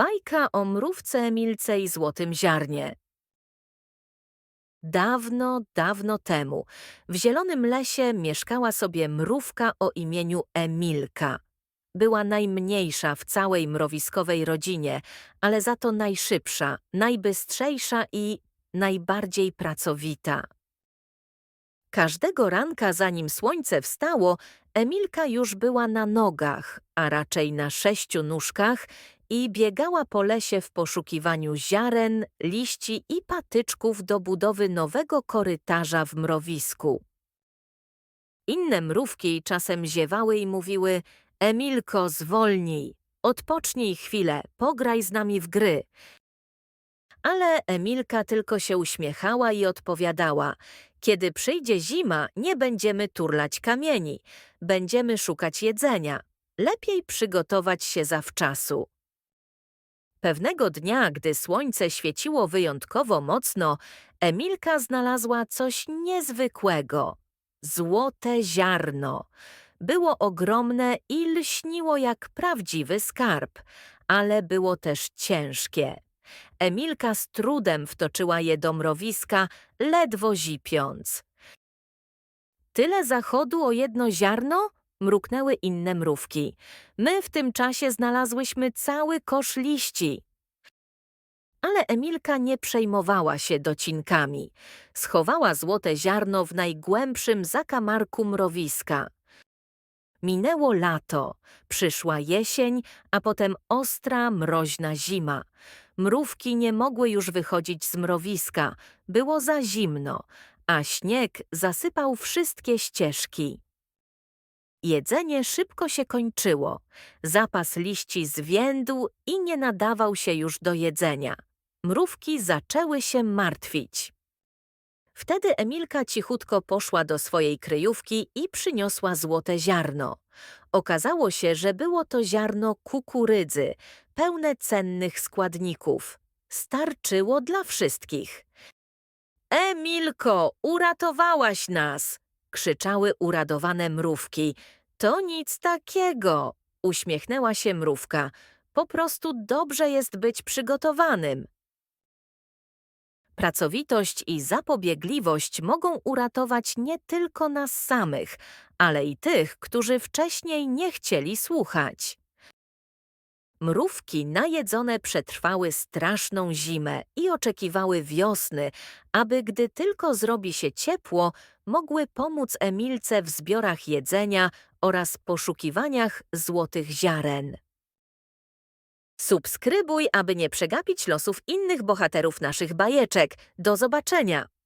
Bajka o mrówce Emilce i złotym ziarnie. Dawno, dawno temu w zielonym lesie mieszkała sobie mrówka o imieniu Emilka. Była najmniejsza w całej mrowiskowej rodzinie, ale za to najszybsza, najbystrzejsza i najbardziej pracowita. Każdego ranka, zanim słońce wstało, Emilka już była na nogach, a raczej na sześciu nóżkach i biegała po lesie w poszukiwaniu ziaren, liści i patyczków do budowy nowego korytarza w mrowisku. Inne mrówki czasem ziewały i mówiły Emilko, zwolnij, odpocznij chwilę, pograj z nami w gry. Ale Emilka tylko się uśmiechała i odpowiadała Kiedy przyjdzie zima, nie będziemy turlać kamieni, będziemy szukać jedzenia. Lepiej przygotować się zawczasu. Pewnego dnia, gdy słońce świeciło wyjątkowo mocno, Emilka znalazła coś niezwykłego. Złote ziarno. Było ogromne i lśniło jak prawdziwy skarb, ale było też ciężkie. Emilka z trudem wtoczyła je do mrowiska, ledwo zipiąc. Tyle zachodu o jedno ziarno? Mruknęły inne mrówki. My w tym czasie znalazłyśmy cały kosz liści. Ale Emilka nie przejmowała się docinkami. Schowała złote ziarno w najgłębszym zakamarku mrowiska. Minęło lato, przyszła jesień, a potem ostra, mroźna zima. Mrówki nie mogły już wychodzić z mrowiska, było za zimno, a śnieg zasypał wszystkie ścieżki. Jedzenie szybko się kończyło. Zapas liści zwiędł i nie nadawał się już do jedzenia. Mrówki zaczęły się martwić. Wtedy Emilka cichutko poszła do swojej kryjówki i przyniosła złote ziarno. Okazało się, że było to ziarno kukurydzy, pełne cennych składników. Starczyło dla wszystkich. Emilko, uratowałaś nas! Krzyczały uradowane mrówki. To nic takiego, uśmiechnęła się mrówka. Po prostu dobrze jest być przygotowanym. Pracowitość i zapobiegliwość mogą uratować nie tylko nas samych, ale i tych, którzy wcześniej nie chcieli słuchać. Mrówki najedzone przetrwały straszną zimę i oczekiwały wiosny, aby gdy tylko zrobi się ciepło, mogły pomóc Emilce w zbiorach jedzenia oraz poszukiwaniach złotych ziaren. Subskrybuj, aby nie przegapić losów innych bohaterów naszych bajeczek. Do zobaczenia!